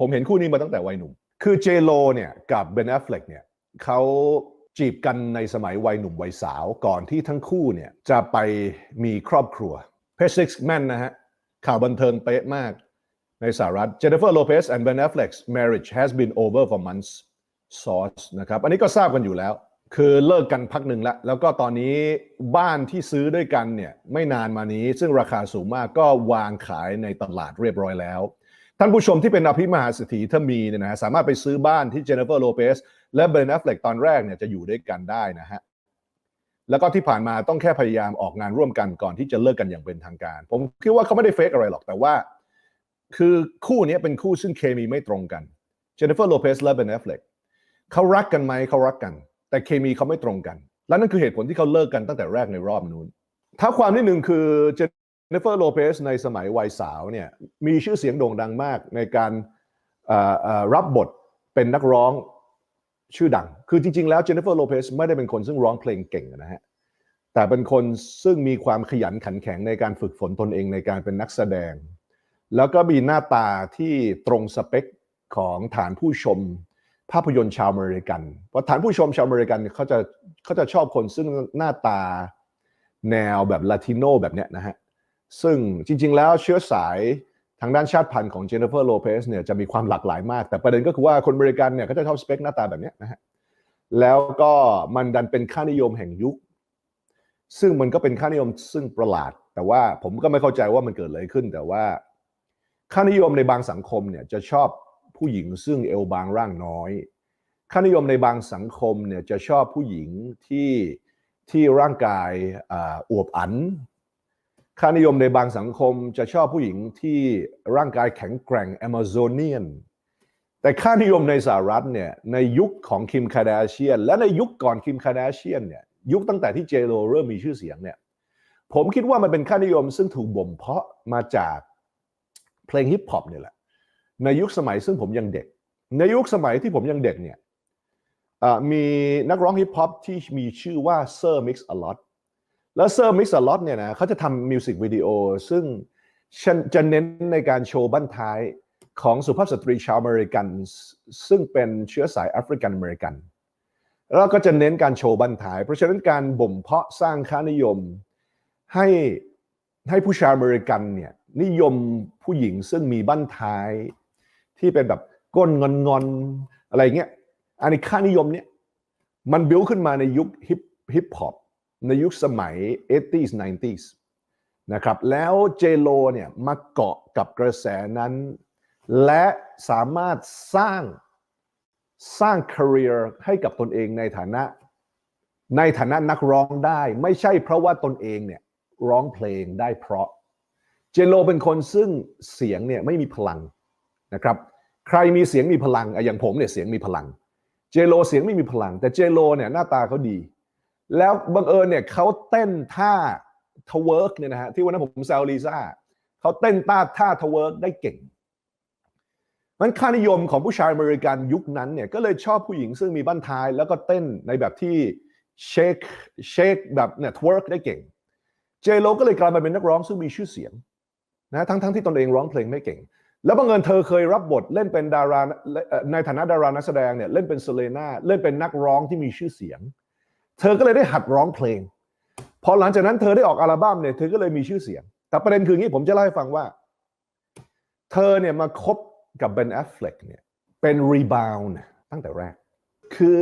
ผมเห็นคู่นี้มาตั้งแต่วัยหนุ่ม คือเจโ o เนี่ยกับเบน a อฟเฟลกเนี่ยเขาจีบกันในสมัยวัยหนุ่มวัยสาวก่อนที่ทั้งคู่เนี่ยจะไปมีครอบครัวเพจซิกแมนนะฮะข่าวบันเทิงเป๊ะมากในสหรัฐ Jennifer Lopez and Ben Affleck's marriage has been over for months source นะครับอันนี้ก็ทราบกันอยู่แล้ว คือเลิกกันพักหนึ่งแล้ว แล้วก็ตอนนี้บ้านที่ซื้อด้วยกันเนี่ยไม่นานมานี้ซึ่งราคาสูงมากก็วางขายในตลาดเรียบร้อยแล้ว ท่านผู้ชมที่เป็นอภิมหาเศรษฐีถ้ามีเนี่ยนะฮะสามารถไปซื้อบ้านที่เจเนฟเฟอร์โลเปสและเบนแอฟเฟลกตอนแรกเนี่ยจะอยู่ด้วยกันได้นะฮะแล้วก็ที่ผ่านมาต้องแค่พยายามออกงานร่วมกันก่อนที่จะเลิกกันอย่างเป็นทางการ ผมคิดว่าเขาไม่ได้เฟกอะไรหรอกแต่ว่า คือคู่นี้เป็นคู่ซึ่งเคมีไม่ตรงกันเจเนฟเฟอร์โลเปสและเบนแอฟเฟลกเขารักกันไหมเขารักกัน แต่เคมีเขาไม่ตรงกัน และนั่นคือเหตุผลที่เขาเลิกกันตั้งแต่แรกในรอบนู้นถ้าความนิดหนึ่งคือเจ เนฟเฟอร์โลเปสในสมัยวัยสาวเนี่ยมีชื่อเสียงโด่งดังมากในการรับบทเป็นนักร้องชื่อดัง คือจริง ๆ แล้วเจเนฟเฟอร์โลเปสไม่ได้เป็นคนซึ่งร้องเพลงเก่งนะฮะ แต่เป็นคนซึ่งมีความขยันขันแข็งในการฝึกฝนตนเองในการเป็นนักแสดง แล้วก็มีหน้าตาที่ตรงสเปคของฐานผู้ชมภาพยนตร์ชาวอเมริกัน เพราะฐานผู้ชมชาวอเมริกันเนี่ยเขาจะเขาจะชอบคนซึ่งหน้าตาแนวแบบลาติโนแบบเนี้ยนะฮะ ซึ่งจริง ๆ แล้วเชื้อสายทางด้านชาติพันธุ์ของเจเนฟเฟอร์โลเปสเนี่ยจะมีความหลากหลายมาก แต่ประเด็นก็คือว่าคนอเมริกันเนี่ยเขาจะชอบสเปคหน้าตาแบบนี้นะฮะแล้วก็มันดันเป็นค่านิยมแห่งยุค ซึ่งมันก็เป็นค่านิยมซึ่งประหลาด แต่ว่าผมก็ไม่เข้าใจว่ามันเกิดอะไรขึ้น แต่ว่าค่านิยมในบางสังคมเนี่ยจะชอบผู้หญิงซึ่งเอวบางร่างน้อย ค่านิยมในบางสังคมเนี่ยจะชอบผู้หญิงที่ที่ร่างกายออวบอัน ค่านิยมในบางสังคมจะชอบผู้หญิงที่ร่างกายแข็งแกร่งแอม z ซเนียน แต่ค่านิยมในสหรัฐเนี่ยในยุคของคิมคา d ดเชียน และในยุคก่อนคิมคา d ดเชียนเนี่ยยุคตั้งแต่ที่เจโ o เริ่มมีชื่อเสียงเนี่ยผมคิดว่ามันเป็นค่านิยมซึ่งถูกบ่มเพาะมาจากเพลงฮิปฮอปเนี่ยแหละ ในยุคสมัยซึ่งผมยังเด็ก ในยุคสมัยที่ผมยังเด็กเนี่ยมีนักร้องฮิปฮอปที่มีชื่อว่าเซอร์มิกซ์อลอต แล้วเซอร์มิกซ์ลอตเนี่ยนะเขาจะทำมิวสิกวิดีโอซึ่งจะเน้นในการโชว์บั้นท้ายของสุภาพสตรีชาวอเมริกัน ซึ่งเป็นเชื้อสายแอฟริกันอเมริกัน แล้วก็จะเน้นการโชว์บั้นท้าย เพราะฉะนั้นการบ่มเพาะสร้างค่านิยม ให้ให้ผู้ชายอเมริกันเนี่ยนิยมผู้หญิงซึ่งมีบั้นท้าย ที่เป็นแบบก้นงอนงอนๆอะไรเงี้ยอันนี้ค่านิยมเนี่ยมันบิวขึ้นมาในยุคฮิปฮิปฮอป ในยุคสมัย 80s 90s นะครับแล้วเจโ o เนี่ยมาเกาะกับกระแสนั้น และสามารถสร้างสร้าง career ให้กับตนเองในฐานะในฐานะนักร้องได้ ไม่ใช่เพราะว่าตนเองเนี่ยร้องเพลงได้เพราะ เจโ o เป็นคนซึ่งเสียงเนี่ยไม่มีพลังนะครับใครมีเสียงมีพลังอย่างผมเนี่ยเสียงมีพลัง เจโ o เสียงไม่มีพลัง แต่เจโ o เนี่ยหน้าตาเขาดี แล้วบังเอิญเนี่ยเขาเต้นท่าทเวิร์กเนี่ยนะฮะที่วันนั้นผมแซวลีซ่าเขาเต้นท่าท่าทเวิร์กได้เก่งมันค่านิยมของผู้ชายอเมริกันยุคนั้นเนี่ยก็เลยชอบผู้หญิงซึ่งมีบั้นท้าย แล้วก็เต้นในแบบที่เชคเชคแบบเนี่ยทเวิร์กได้เก่ง เจโ o ก็เลยกลายมาเป็นนักร้องซึ่งมีชื่อเสียงนะทั้งทั้งที่ตนเองร้องเพลงไม่เก่ง แล้วบังเอิญเธอเคยรับบทเล่นเป็นดาราในฐานะดารานักแสดงเนี่ยเล่นเป็นเซเลน่าเล่นเป็นนักร้องที่มีชื่อเสียง เธอก็เลยได้หัดร้องเพลง พอหลังจากนั้นเธอได้ออกอัลบั้มเนี่ยเธอก็เลยมีชื่อเสียง แต่ประเด็นคืออย่างนี้ผมจะเล่าให้ฟังว่า เธอเนี่ยมาคบกับเบนแอฟเฟลกเนี่ยเป็นรีบาวน์ตั้งแต่แรก คือ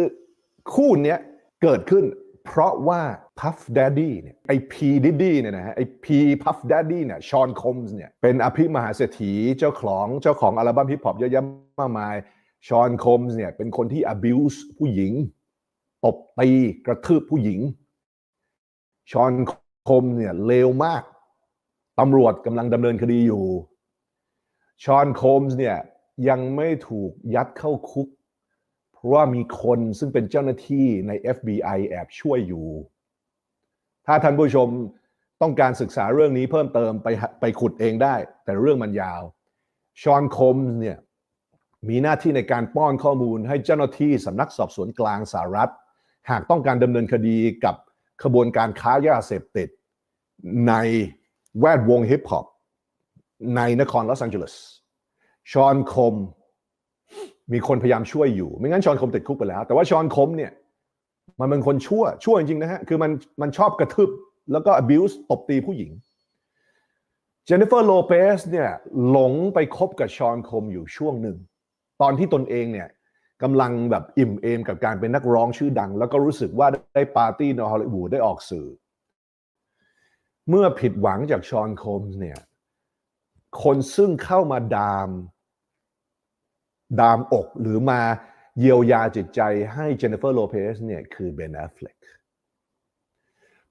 คู่เนี้ยเกิดขึ้นเพราะว่า Puff Daddy เนี่ยไอพีดิดดี้เนี่ยนะฮะไอพีพัฟ Daddy เนี่ยชอนคอมส์เนี่ยเป็นอภิมหาเศรษฐีเจ้าของเจ้าของอัลบั้มฮิปฮอปเยอะแยะมากมายชอนคอมส์เนี่ยเป็นคนที่ abuse ผู้หญิง ตบตีกระทืบผู้หญิง ชอนคมเนี่ยเลวมากตำรวจกำลังดำเนินคดีอยู่ ชอนโคมส์เนี่ยยังไม่ถูกยัดเข้าคุก เพราะว่ามีคนซึ่งเป็นเจ้าหน้าที่ใน FBI แอบช่วยอยู่ ถ้าท่านผู้ชมต้องการศึกษาเรื่องนี้เพิ่มเติมไปไปขุดเองได้ แต่เรื่องมันยาว ชอนโคมส์เนี่ยมีหน้าที่ในการป้อนข้อมูลให้เจ้าหน้าที่สำนักสอบสวนกลางสหรัฐ หากต้องการดำเนินคดีกับขบวนการค้ายาเสพติด ในแวดวงฮิปฮอปในนครลอสแองเจลิสชอนคม มีคนพยายามช่วยอยู่ ไม่งั้นชอนคมติดคุกไปแล้ว แต่ว่าชอนคมเนี่ย มันเป็นคนชั่ว ชั่วจริงๆนะฮะ คือมันมันชอบกระทืบแล้วก็ abuse ตบตีผู้หญิงเจนนิเฟอร์โลเปสเนี่ยหลงไปคบกับชอนคมอยู่ช่วงหนึ่ง ตอนที่ตนเองเนี่ย กำลังแบบอิ่มเอมกับการเป็นนักร้องชื่อดัง แล้วก็รู้สึกว่าได้ปาร์ตี้ในฮอลลีวูดได้ออกสื่อ เมื่อผิดหวังจากชอนโคมส์เนี่ย คนซึ่งเข้ามาดาม ดามอกหรือมาเยียวยาจิตใจให้เจนนิเฟอร์โลเปสเนี่ยคือเบนแอฟเฟลก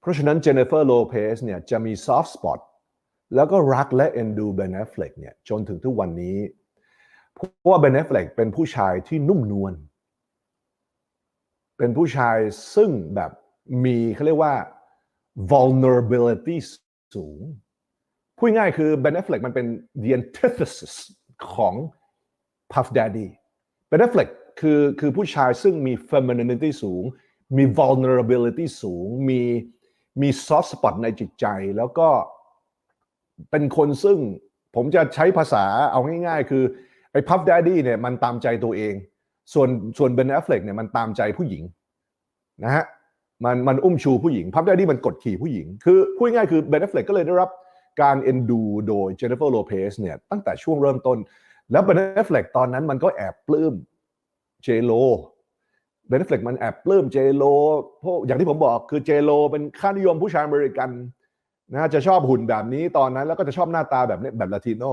เพราะฉะนั้นเจนนิเฟอร์โลเปสเนี่ยจะมีซอฟต์สปอตแล้วก็รักและเอ็นดูเบนแอฟเฟลกเนี่ยจนถึงทุกวันนี้ เพราะว่าเบนแอฟเฟลกเป็นผู้ชายที่นุ่มนวล เป็นผู้ชายซึ่งแบบมีเขาเรียกว่า vulnerability สูง พูดง่ายคือ Ben Affleck มันเป็น the antithesis ของ Puff Daddy Ben Affleck คือคือผู้ชายซึ่งมี femininity สูง มี vulnerability สูง มีมี soft spot ในจิตใจ แล้วก็เป็นคนซึ่งผมจะใช้ภาษาเอาง่าย ๆ คือ ไอ้ Puff Daddy เนี่ยมันตามใจตัวเอง ส่วนส่วน Ben Affleck เนี่ยมันตามใจผู้หญิงนะฮะมันมันอุ้มชูผู้หญิงพับได้ที่มันกดขี่ผู้หญิง คือพูดง่ายคือเบน a ฟเฟลกก็เลยได้รับการเอ็นดูโดยเจนนิเฟอร์โลเปสเนี่ยตั้งแต่ช่วงเริ่มต้น แล้วเบน a ฟเฟลกตอนนั้นมันก็แอบปลื้มเจโลเบน a ฟเฟลกมันแอบปลื้มเจโลเพราะอย่างที่ผมบอกคือเจโลเป็นค่านิยมผู้ชายอเมริกันนะจะชอบหุ่นแบบนี้ตอนนั้นแล้วก็จะชอบหน้าตาแบบนี้แบบลาติโน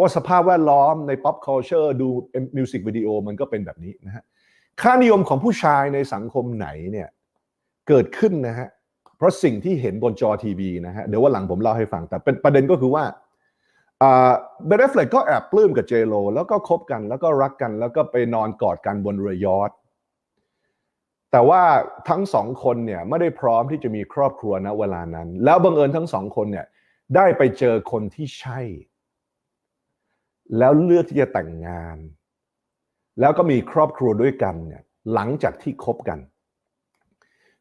เพราสภาพแวดล้อมใน pop culture ดูมิวสิกวิดีโอมันก็เป็นแบบนี้นะฮะค่านิยมของผู้ชายในสังคมไหนเนี่ยเกิดขึ้นนะฮะเพราะสิ่งที่เห็นบนจอทีวีนะฮะเดี๋ยวว่าหลังผมเล่าให้ฟัง แต่เป็นประเด็นก็คือว่าเบรฟเฟลกก็แอบปลื้มกับเจโ o แล้วก็คบกันแล้วก็รักกันแล้วก็ไปนอนกอดกันบนเรือยอทแต่ว่าทั้งสองคนเนี่ยไม่ได้พร้อมที่จะมีครอบครัวณเวลานั้น แล้วบังเอิญทั้งสองคนเนี่ยได้ไปเจอคนที่ใช่ แล้วเลือกที่จะแต่งงาน แล้วก็มีครอบครัวด้วยกันเนี่ยหลังจากที่คบกัน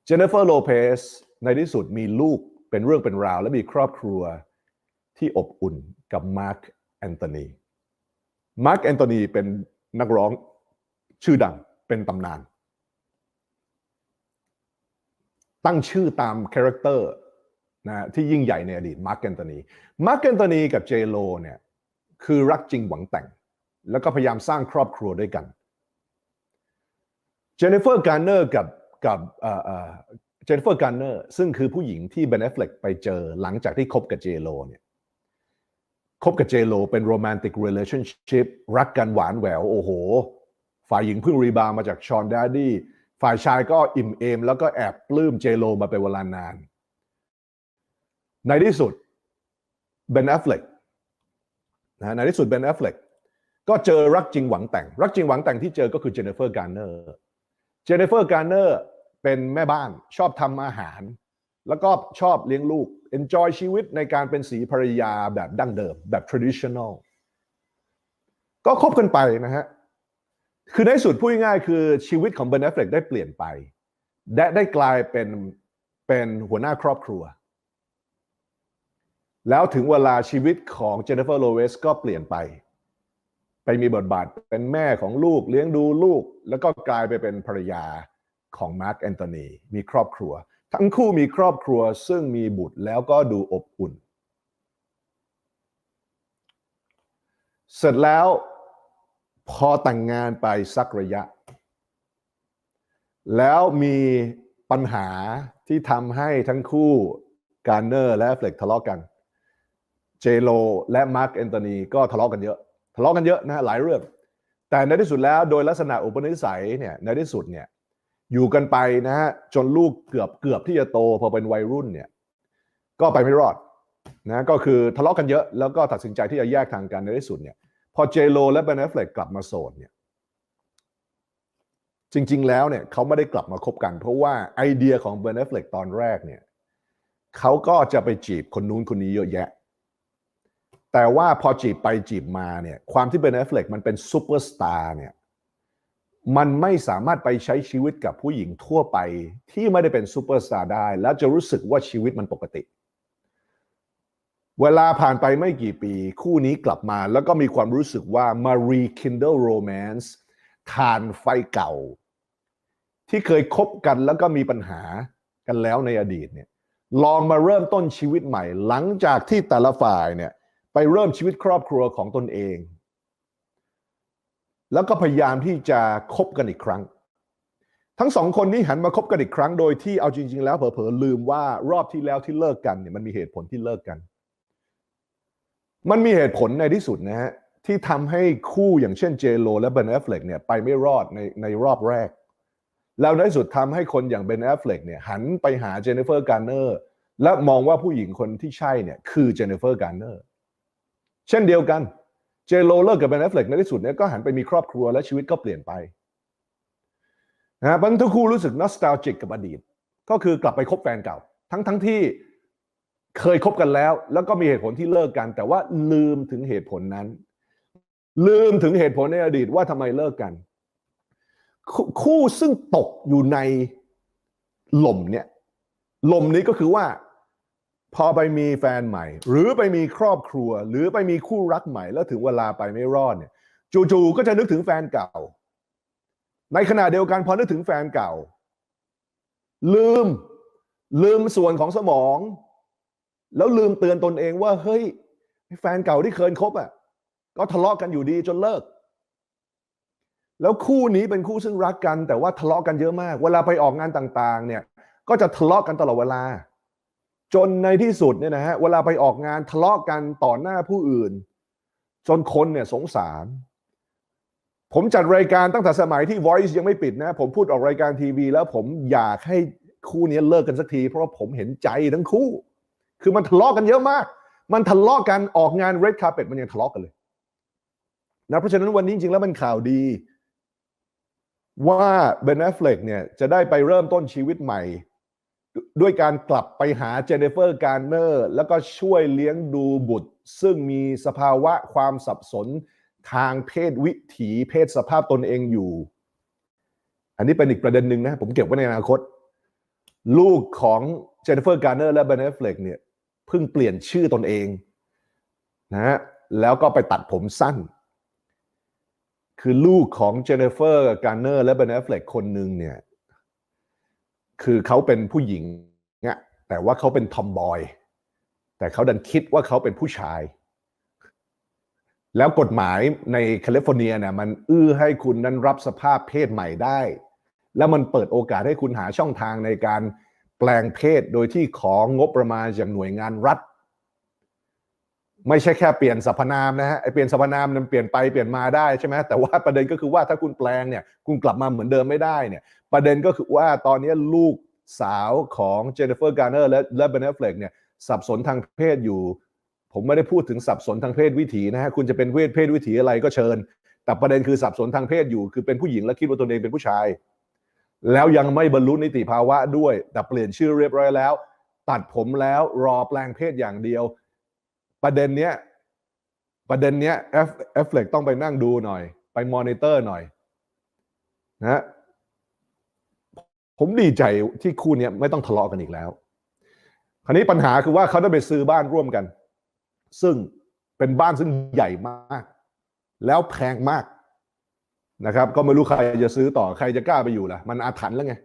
เจเนฟเฟอร์โลเปสในที่สุดมีลูกเป็นเรื่องเป็นราว และมีครอบครัวที่อบอุ่นกับมาร์คแอนโทนีมาร์คแอนโทนีเป็นนักร้องชื่อดังเป็นตำนาน ตั้งชื่อตามคาแรคเตอร์นะที่ยิ่งใหญ่ในอดีตมาร์คแอนโทนีมาร์คแอนโทนีกับเจโ o เนี่ย คือรักจริงหวังแต่ง แล้วก็พยายามสร้างครอบครัวด้วยกันเจเนฟเฟอร์การ์เนอร์กับกับเจนนิเฟอร์การเนอร์ซึ่งคือผู้หญิงที่เบนเอฟเฟลกไปเจอหลังจากที่คบกับเจโ o เนี่ยคบกับเจโ o เป็นโรแมนติกเรล a t i o n s h i p รักกันหวานแหววโอ้โห ฝ่ายหญิงเพิ่งรีบาวมาจากชอนดดดี้ฝ่ายชายก็อิ่มเอม แล้วก็แอบปลื้มเจโ o มาเป็นเวลานาน ในที่สุดเบนแอฟเฟลก นะในที่สุดเบนแอฟเฟลกก็เจอรักจริงหวังแต่ง รักจริงหวังแต่งที่เจอก็คือเจเนฟเฟอร์การ์เนอร์เจเนฟเฟอร์การ์เนอร์เป็นแม่บ้านชอบทำอาหาร แล้วก็ชอบเลี้ยงลูก enjoy ชีวิตในการเป็นสีภรรยาแบบดั้งเดิม แบบ traditional ก็คบกันไปนะฮะ คือในสุดพูดง่ายคือชีวิตของเบนเอฟเฟลกได้เปลี่ยนไปได้ได้กลายเป็นเป็นหัวหน้าครอบครัว แล้วถึงเวลาชีวิตของเจนนิเฟอร์โลเวสก็เปลี่ยนไป ไปมีบทบาทเป็นแม่ของลูกเลี้ยงดูลูก แล้วก็กลายไปเป็นภรรยาของมาร์คแอนโทนีมีครอบครัว ทั้งคู่มีครอบครัวซึ่งมีบุตรแล้วก็ดูอบอุ่น เสร็จแล้วพอแต่งงานไปสักระยะ แล้วมีปัญหาที่ทำให้ทั้งคู่การเนอร์และเฟล็กทะเลาะกัน เจโ o และมาร์คแอนโทนีก็ทะเลาะกันเยอะ ทะเลาะกันเยอะนะฮะหลายเรื่อง แต่ในที่สุดแล้วโดยลักษณะอุปนิสัยเนี่ยในที่สุดเนี่ยอยู่กันไปนะฮะจนลูกเกือบเกือบที่จะโตพอเป็นวัยรุ่นเนี่ยก็ไปไม่รอดนะก็คือทะเลาะกันเยอะแล้วก็ตัดสินใจที่จะแยกทางกันในที่สุดเนี่ยพอเจโ o และเบนเอฟเลกกลับมาโสดเนี่ยจริง ๆ แล้วเนี่ยเขาไม่ได้กลับมาคบกัน เพราะว่าไอเดียของเบนเอฟเฟลกตอนแรกเนี่ยเขาก็จะไปจีบคนนู้นคนนี้เยอะแยะ แต่ว่าพอจีบไปจีบมาเนี่ยความที่เบนเอฟเฟลกมันเป็นซูเปอร์สตาร์เนี่ยมันไม่สามารถไปใช้ชีวิตกับผู้หญิงทั่วไปที่ไม่ได้เป็นซูเปอร์สตาร์ได้ แล้วจะรู้สึกว่าชีวิตมันปกติ เวลาผ่านไปไม่กี่ปี คู่นี้กลับมาแล้วก็มีความรู้สึกว่ามา rekindle romance ทานไฟเก่า ที่เคยคบกันแล้วก็มีปัญหากันแล้วในอดีตเนี่ยลองมาเริ่มต้นชีวิตใหม่ หลังจากที่แต่ละฝ่ายเนี่ย ไปเริ่มชีวิตครอบครัวของตนเอง แล้วก็พยายามที่จะคบกันอีกครั้ง ทั้งสองคนนี้หันมาคบกันอีกครั้งโดยที่เอาจริง ๆ แล้วเผลอๆลืมว่ารอบที่แล้วที่เลิกกันเนี่ยมันมีเหตุผลที่เลิกกัน มันมีเหตุผลในที่สุดนะฮะที่ทำให้คู่อย่างเช่นเจโ o และเบน a อฟเฟลกเนี่ยไปไม่รอดในในรอบแรก แล้วในที่สุดทำให้คนอย่างเบน a อฟเฟลกเนี่ยหันไปหาเจเนฟเฟอร์การ์เนอร์และมองว่าผู้หญิงคนที่ใช่เนี่ยคือเจเนฟเฟอร์การ์เนอร์ เช่นเดียวกันเจโ o เลิกกับเบน a อฟเฟลกในที่สุดเนี่ยก็หันไปมีครอบครัวและชีวิตก็เปลี่ยนไปนะบางทุกคู่รู้สึกนอสตาจิกกับอดีต ก็คือกลับไปคบแฟนเก่า ทั้งทั้งที่เคยคบกันแล้ว แล้วก็มีเหตุผลที่เลิกกัน แต่ว่าลืมถึงเหตุผลนั้น ลืมถึงเหตุผลในอดีตว่าทำไมเลิกกันคคู่ซึ่งตกอยู่ในหล่มเนี่ยหล่มนี้ก็คือว่า พอไปมีแฟนใหม่ หรือไปมีครอบครัว หรือไปมีคู่รักใหม่ แล้วถึงเวลาไปไม่รอดเนี่ยจู่ๆก็จะนึกถึงแฟนเก่า ในขณะเดียวกันพอนึกถึงแฟนเก่า ลืมลืมส่วนของสมอง แล้วลืมเตือนตนเองว่าเฮ้ยแฟนเก่าที่เคยคบอะก็ทะเลาะกันอยู่ดีจนเลิก แล้วคู่นี้เป็นคู่ซึ่งรักกัน แต่ว่าทะเลาะกันเยอะมาก เวลาไปออกงานต่าง ๆ เนี่ย ก็จะทะเลาะกันตลอดเวลา จนในที่สุดเนี่ยนะฮะเวลาไปออกงานทะเลาะกันต่อหน้าผู้อื่น จนคนเนี่ยสงสาร ผมจัดรายการตั้งแต่สมัยที่ Voice ยังไม่ปิดนะ ผมพูดออกรายการทีวี แล้วผมอยากให้คู่นี้เลิกกันสักที เพราะว่าผมเห็นใจทั้งคู่ คือมันทะเลาะกันเยอะมาก มันทะเลาะกันออกงาน Red Carpet มันยังทะเลาะกันเลยนะเพราะฉะนั้นวันนี้จริงๆแล้วมันข่าวดีว่าเบน a อฟเฟลกเนี่ยจะได้ไปเริ่มต้นชีวิตใหม่ ด้วยการกลับไปหาเจเนฟเฟอร์การเนอร์แล้วก็ช่วยเลี้ยงดูบุตร ซึ่งมีสภาวะความสับสนทางเพศวิถีเพศสภาพตนเองอยู่ อันนี้เป็นอีกประเด็นหนึ่งนะ ผมเก็บไว้ในอนาคต ลูกของเจเนฟเฟอร์การเนอร์และเบน a อฟเฟลกเนี่ยเพิ่งเปลี่ยนชื่อตนเองนะฮะแล้วก็ไปตัดผมสั้น คือลูกของเจเนฟเฟอร์การเนอร์และเบน a อฟเฟลกคนหนึ่งเนี่ย คือเขาเป็นผู้หญิงเนี่ยแต่ว่าเขาเป็นทอมบอย แต่เขาดันคิดว่าเขาเป็นผู้ชาย แล้วกฎหมายในแคลิฟอร์เนียเนี่ยมันอื้อให้คุณนั้นรับสภาพเพศใหม่ได้ แล้วมันเปิดโอกาสให้คุณหาช่องทางในการแปลงเพศโดยที่ของงบประมาณจากหน่วยงานรัฐ ไม่ใช่แค่เปลี่ยนสรรพนามนะฮะไอเปลี่ยนสรรพนามมันเปลี่ยนไปเปลี่ยนมาได้ใช่ไหมแต่ว่าประเด็นก็คือว่าถ้าคุณแปลงเนี่ยคุณกลับมาเหมือนเดิมไม่ได้เนี่ยประเด็นก็คือว่าตอนนี้ลูกสาวของเจเนฟเฟอร์การ์เนอร์และและเบน a อฟเฟลกเนี่ยสับสนทางเพศอยู่ ผมไม่ได้พูดถึงสับสนทางเพศวิถีนะฮะคุณจะเป็นเพศเพศวิถีอะไรก็เชิญ แต่ประเด็นคือสับสนทางเพศอยู่ คือเป็นผู้หญิงและคิดว่าตนเองเป็นผู้ชาย แล้วยังไม่บรรลุนิติภาวะด้วย แต่เปลี่ยนชื่อเรียบร้อยแล้ว ตัดผมแล้วรอแปลงเพศอย่างเดียว ประเด็นเนี้ยประเด็นเนี้ยเอฟเอฟเฟลกต้องไปนั่งดูหน่อย ไปมอนิเตอร์หน่อยนะฮะผมดีใจที่คู่เนี้ยไม่ต้องทะเลาะกันอีกแล้ว คราวนี้ปัญหาคือว่าเขาได้ไปซื้อบ้านร่วมกัน ซึ่งเป็นบ้านซึ่งใหญ่มาก แล้วแพงมากนะครับ ก็ไม่รู้ใครจะซื้อต่อใครจะกล้าไปอยู่ล่ะ มันอาถรรพ์แล้วไง